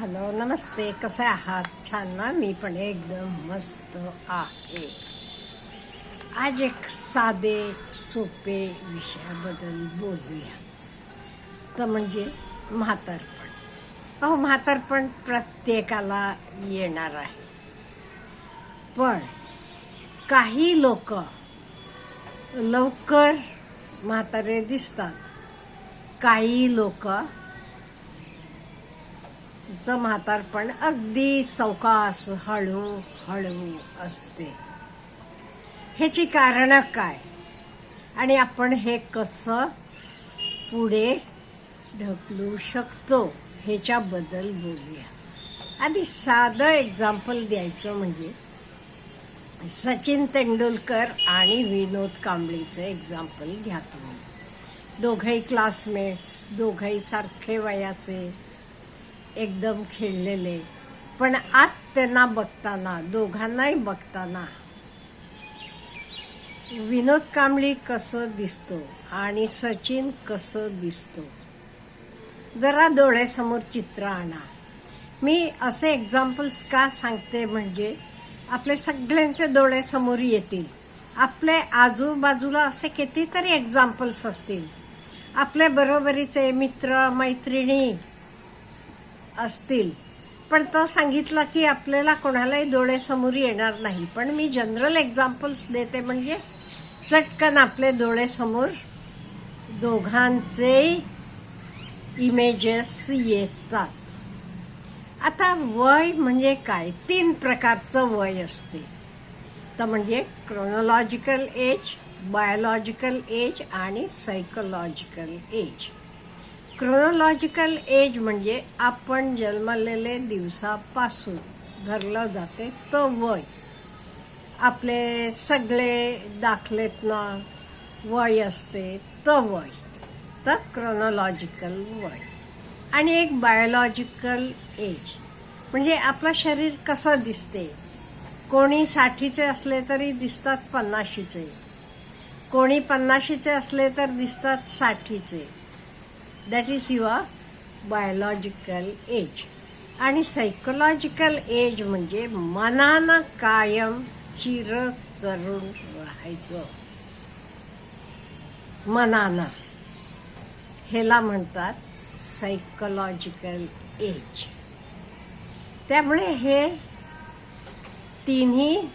Hello नमस्ते. कसे आहात? छान ना? मी पण एकदम मस्त आहे. आज एक साधे सोपे विषयाबद्दल बोलूया. तर म्हणजे म्हातारपण. अहो म्हातारपण प्रत्येकाला येणार आहे. पण काही लोक लवकर म्हातारे दिसतात. काही लोक चं म्हातारपण अगदी सवकास हळू हळू असते. ह्याची कारणं काय? आणि आपण हे कसं पुढे ढकलू शकतो ह्याच्याबद्दल बोलूया. आधी साधं एक्झाम्पल द्यायचं म्हणजे सचिन तेंडुलकर आणि विनोद कांबळीचं एक्झाम्पल घ्या तुम्ही. दोघंही क्लासमेट्स दोघंही सारखे वयाचे एकदम खेळलेले. पण आत त्यांना बघताना दोघांनाही बघताना विनोद कांबळी कसं दिसतो आणि सचिन कसं दिसतो. जरा डोळ्यासमोर चित्र आणा. मी असे एक्झाम्पल्स का सांगते म्हणजे आपले सगळ्यांचे डोळ्यासमोर येतील. आपले आजूबाजूला असे कितीतरी एक्झाम्पल्स असतील. आपल्या बरोबरीचे मित्र मैत्रिणी असतील. पण तो सांगितलं की आपल्याला कोणालाही डोळ्यासमोर येणार नाही. पण मी जनरल एक्झाम्पल्स देते म्हणजे चटकन आपले डोळ्यासमोर दोघांचे इमेजेस येतात. आता वय म्हणजे काय? तीन प्रकारचं वय असते. तर म्हणजे क्रोनॉलॉजिकल एज बायोलॉजिकल एज आणि सायकोलॉजिकल एज क्रोनॉलॉजिकल एज म्हणजे आपण जन्मलेले दिवसापासून धरलं जाते तो वय. आपले सगळे दाखलेतना वय असते तो वय. तर क्रोनॉलॉजिकल वय. आणि एक बायोलॉजिकल एज म्हणजे आपलं शरीर कसं दिसते? कोणी साठीचे असले तरी दिसतात पन्नाशीचे. कोणी पन्नाशीचे असले तर दिसतात साठीचे. That is your biological age आणि सायकोलॉजिकल एज म्हणजे मनानं कायम चिर तरुण राहायचं. मनानं. ह्याला म्हणतात सायकोलॉजिकल एज त्यामुळे हे तिन्ही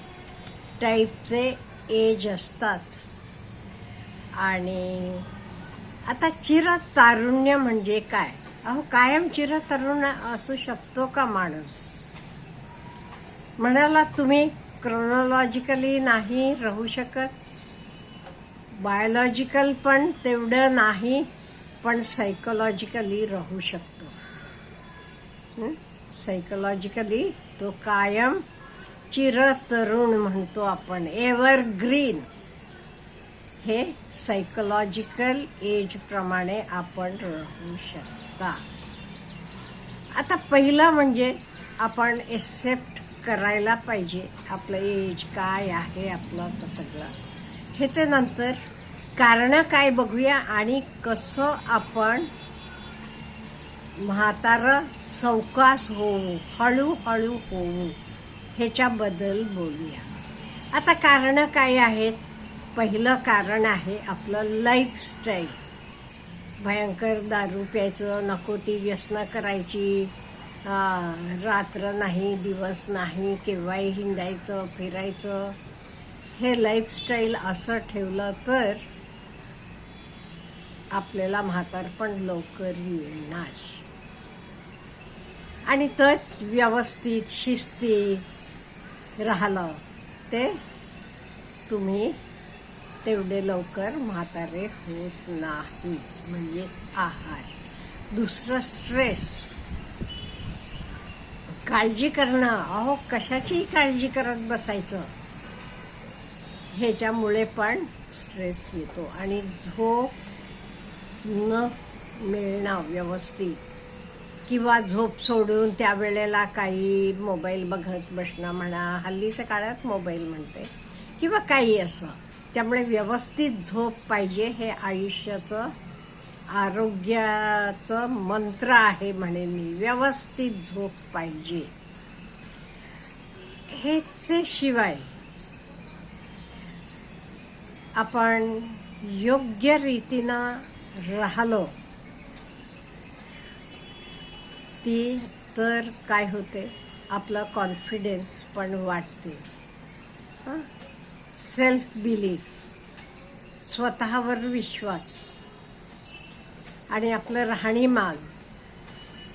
टाईपचे एज असतात. आणि आता चिरतारुण्य म्हणजे काय? अहो कायम चिरतरुण असू शकतो का माणूस? म्हणाला तुम्ही क्रोनॉलॉजिकली नाही राहू शकत. बायोलॉजिकल पण तेवढं नाही पण सायकोलॉजिकली राहू शकतो. सायकोलॉजिकली तो कायम चिरतरुण म्हणतो आपण. एव्हरग्रीन ग्रीन हे सायकोलॉजिकल एज प्रमाणे आपण राहू शकता. आता पहिला म्हणजे आपण एक्सेप्ट करायला पाहिजे आपलं एज काय आहे आपलं तर सगळं. ह्याचे नंतर कारणं काय बघूया आणि कसं आपण म्हातारं सवकास होऊ हळूहळू होऊ ह्याच्याबद्दल बोलूया. आता कारणं काय आहेत? पहिलं कारण आहे आपलं लाईफस्टाईल भयंकर दारू प्यायचं नको ती व्यसनं करायची. रात्र नाही दिवस नाही केव्हाही हिंडायचं फिरायचं. हे लाईफस्टाईल असं ठेवलं तर आपल्याला म्हातारपण लवकर येणार आणि तर व्यवस्थित शिस्ती राहिलं. ते तुम्ही तेवढे लवकर म्हातारे होत नाही. म्हणजे आहार. दुसरं स्ट्रेस काळजी करणं. अहो कशाची काळजी करत बसायचं? ह्याच्यामुळे पण स्ट्रेस येतो. आणि झोप न मिळणं व्यवस्थित. किंवा झोप सोडून त्यावेळेला काही मोबाईल बघत बसणं म्हणा. हल्लीच्या काळात मोबाईल म्हणते. किंवा काही असं. त्यामुळे व्यवस्थित झोप पाहिजे हे आयुष्याचं आरोग्याचं मंत्र आहे म्हणे मी. व्यवस्थित झोप पाहिजे. हेचे शिवाय आपण योग्य रीतीनं राहिलो ती तर काय होते? आपला कॉन्फिडन्स पण वाटते हां? सेल्फ बिलीफ स्वतःवर विश्वास. आणि आपलं राहणीमान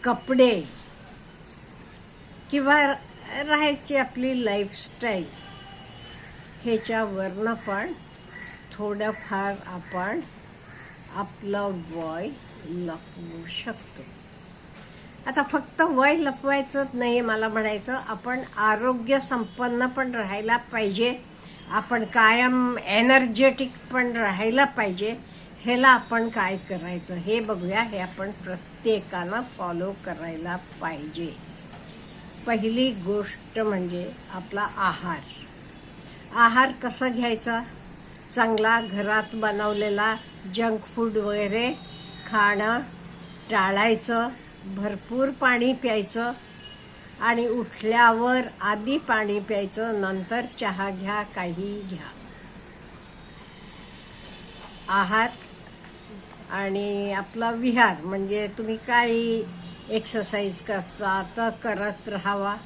कपडे किंवा राहायची आपली लाईफस्टाईल ह्याच्यावरनं पण थोडंफार आपण आपलं वय लपवू शकतो. आता फक्त वय लपवायचंच नाही मला म्हणायचं आपण आरोग्य संपन्न पण राहायला पाहिजे. आपण कायम एनर्जेटिक पण राहायला पाहिजे ह्याला आपण काय करायचं हे बघूया हे आपण प्रत्येकानं फॉलो करायला पाहिजे. पहिली गोष्ट म्हणजे आपला आहार. आहार कसा घ्यायचा? चांगला घरात बनवलेला जंक फूड वगैरे खाणं टाळायचं भरपूर पाणी प्यायचं आणि उठल्यावर आधी पाणी प्यायचं नंतर चहा घ्या काही घ्या. आहार आणि आपला विहार म्हणजे तुम्ही काही एक्सरसाइज करता तर करत राहावा.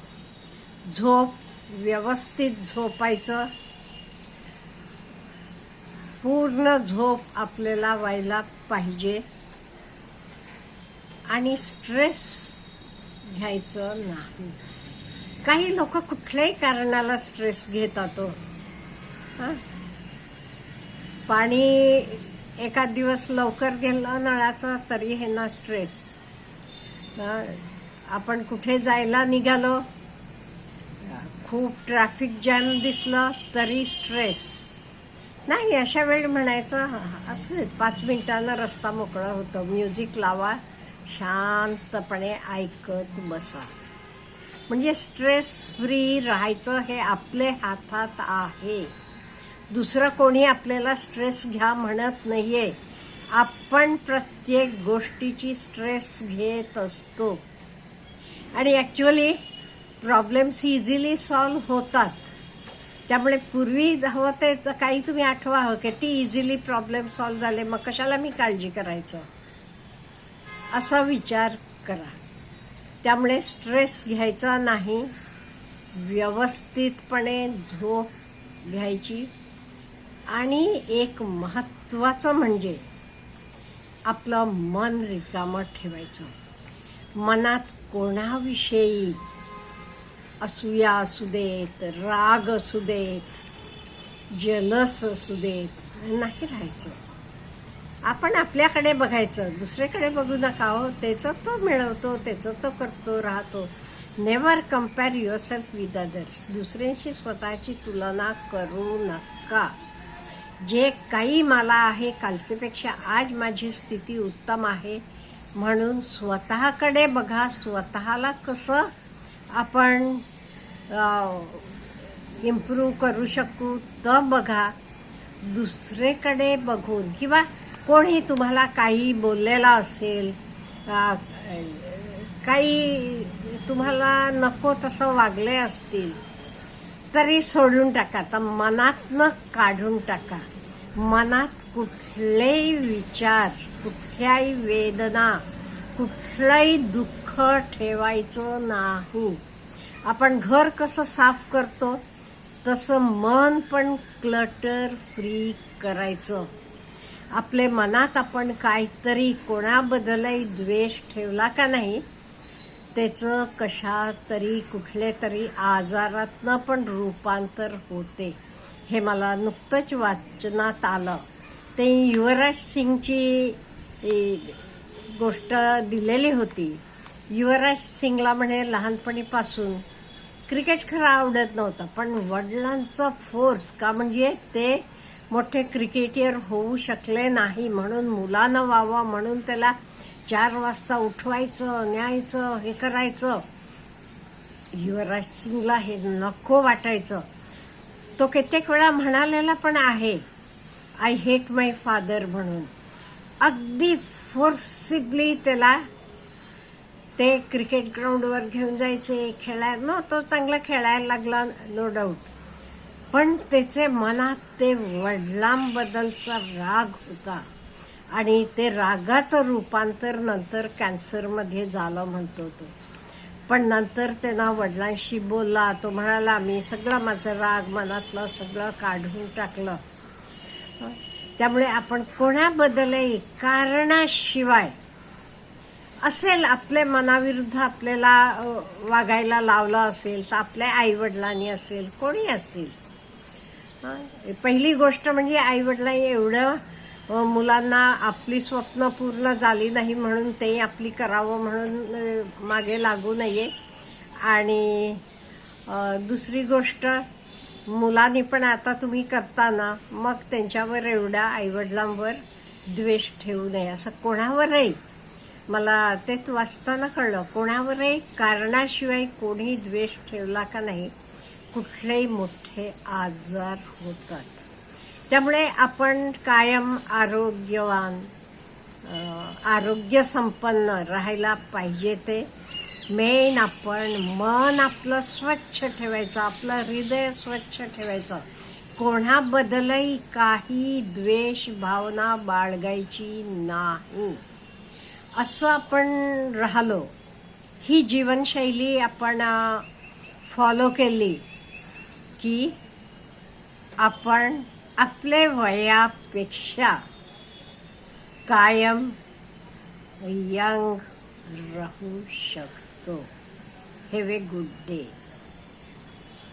झोप व्यवस्थित झोपायचं. पूर्ण झोप आपल्याला व्हायला पाहिजे. आणि स्ट्रेस घ्यायचं नाही. काही लोक कुठल्याही कारणाला स्ट्रेस घेतात हो. पाणी एका दिवस लवकर गेलं नळाचं तरी हे ना स्ट्रेस आपण कुठे जायला निघालो खूप ट्रॅफिक जॅम दिसलं तरी स्ट्रेस नाही अशा वेळी म्हणायचं असू पाच मिनिटानं रस्ता मोकळा होतो म्युझिक लावा. शांतपणे ऐकत बसा. म्हणजे स्ट्रेस फ्री राहायचं हे आपले हातात आहे. दुसरं कोणी आपल्याला स्ट्रेस घ्या म्हणत नाहीये. आपण प्रत्येक गोष्टीची स्ट्रेस घेत असतो. आणि ॲक्च्युअली प्रॉब्लेम्स इझिली सॉल्व होतात. त्यामुळे पूर्वी होते काही तुम्ही आठवा हो किती इझिली प्रॉब्लेम सॉल्व झाले मग कशाला मी काळजी करायचं? असा विचार करा. त्यामुळे स्ट्रेस घ्यायचा नाही. व्यवस्थितपणे झोप घ्यायची. आणि एक महत्त्वाचं म्हणजे आपलं मन रिकामं ठेवायचं. मनात कोणाविषयी असूया असू देत राग असू देत जलस असू देत नाही राहायचं. आपण आपल्याकडे बघायचं दुसरीकडे बघू नका हो. त्याचं तो मिळवतो त्याचं तो करतो राहतो. Never compare yourself with others दुसऱ्यांशी स्वतःची तुलना करू नका. जे काही मला आहे कालचेपेक्षा आज माझी स्थिती उत्तम आहे. म्हणून स्वतःकडे बघा स्वतःला कसं आपण इम्प्रूव्ह करू शकू तर बघा. दुसरेकडे बघून किंवा कोणी तुम्हाला काही बोललेला असेल काही तुम्हाला नको तसं वागले असतील तरी सोडून टाका. तर मनातनं काढून टाका. मनात कुठलेही विचार कुठल्याही वेदना कुठलंही दुःख ठेवायचं नाही. आपण घर कसं साफ करतो तसं मन पण क्लटर फ्री करायचं. आपले मनात आपण काहीतरी कोणाबद्दलही द्वेष ठेवला का नाही त्याचं कशा तरी कुठले तरी आजारातनं पण रूपांतर होते. हे मला नुकतंच वाचनात आलं. ते युवराज सिंगची गोष्ट दिलेली होती. युवराज सिंगला म्हणे लहानपणीपासून क्रिकेट खरं आवडत नव्हतं पण वडिलांचा फोर्स का म्हणजे ते मोठे क्रिकेटियर होऊ शकले नाही म्हणून मुलानं व्हावं म्हणून त्याला चार वाजता उठवायचं न्यायचं हे करायचं. युवराज सिंगला हे नको वाटायचं. तो कित्येक वेळा म्हणालेला पण आहे आय हेट माय फादर म्हणून. अगदी फोर्सिबली त्याला ते क्रिकेट ग्राउंडवर घेऊन जायचे खेळायला न तो चांगला खेळायला लागला नो डाऊट पण त्याचे मनात ते वडिलांबद्दलचा राग होता. आणि ते रागाचं रूपांतर नंतर कॅन्सरमध्ये झालं म्हणतो तो. पण नंतर त्यांना वडिलांशी बोलला तो म्हणाला मी सगळा माझं राग मनातलं सगळं काढून टाकलं. त्यामुळे आपण कोणाबद्दलही कारणाशिवाय असेल आपल्या मनाविरुद्ध आपल्याला वागायला लावलं असेल तर आपल्या आईवडिलांनी असेल कोणी असेल पहिली गोष्ट म्हणजे आई वडिलांनी एवढं मुलांना आपली स्वप्न पूर्ण झाली नाही म्हणून ते आपली करावं म्हणून मागे लागू नये. आणि दुसरी गोष्ट मुलांनी पण आता तुम्ही करताना मग त्यांच्यावर एवढ्या आईवडिलांवर द्वेष ठेवू नये. असं कोणावरही मला ते वाचताना कळलं कोणावरही कारणाशिवाय कोणी द्वेष ठेवला का नाही कुठलेही मोठे आजार होतात. त्यामुळे आपण कायम आरोग्यवान आरोग्यसंपन्न आरोग्य संपन्न राहायला पाहिजे ते. मेन आपण मन आपलं स्वच्छ ठेवायचं आपलं हृदय स्वच्छ ठेवायचं. कोणाबद्दलही काही द्वेष भावना बाळगायची नाही. असं आपण राहिलो. ही जीवनशैली आपण फॉलो केली. की आपण आपल्या वयापेक्षा कायम यंग राहू शकतो. Have a good day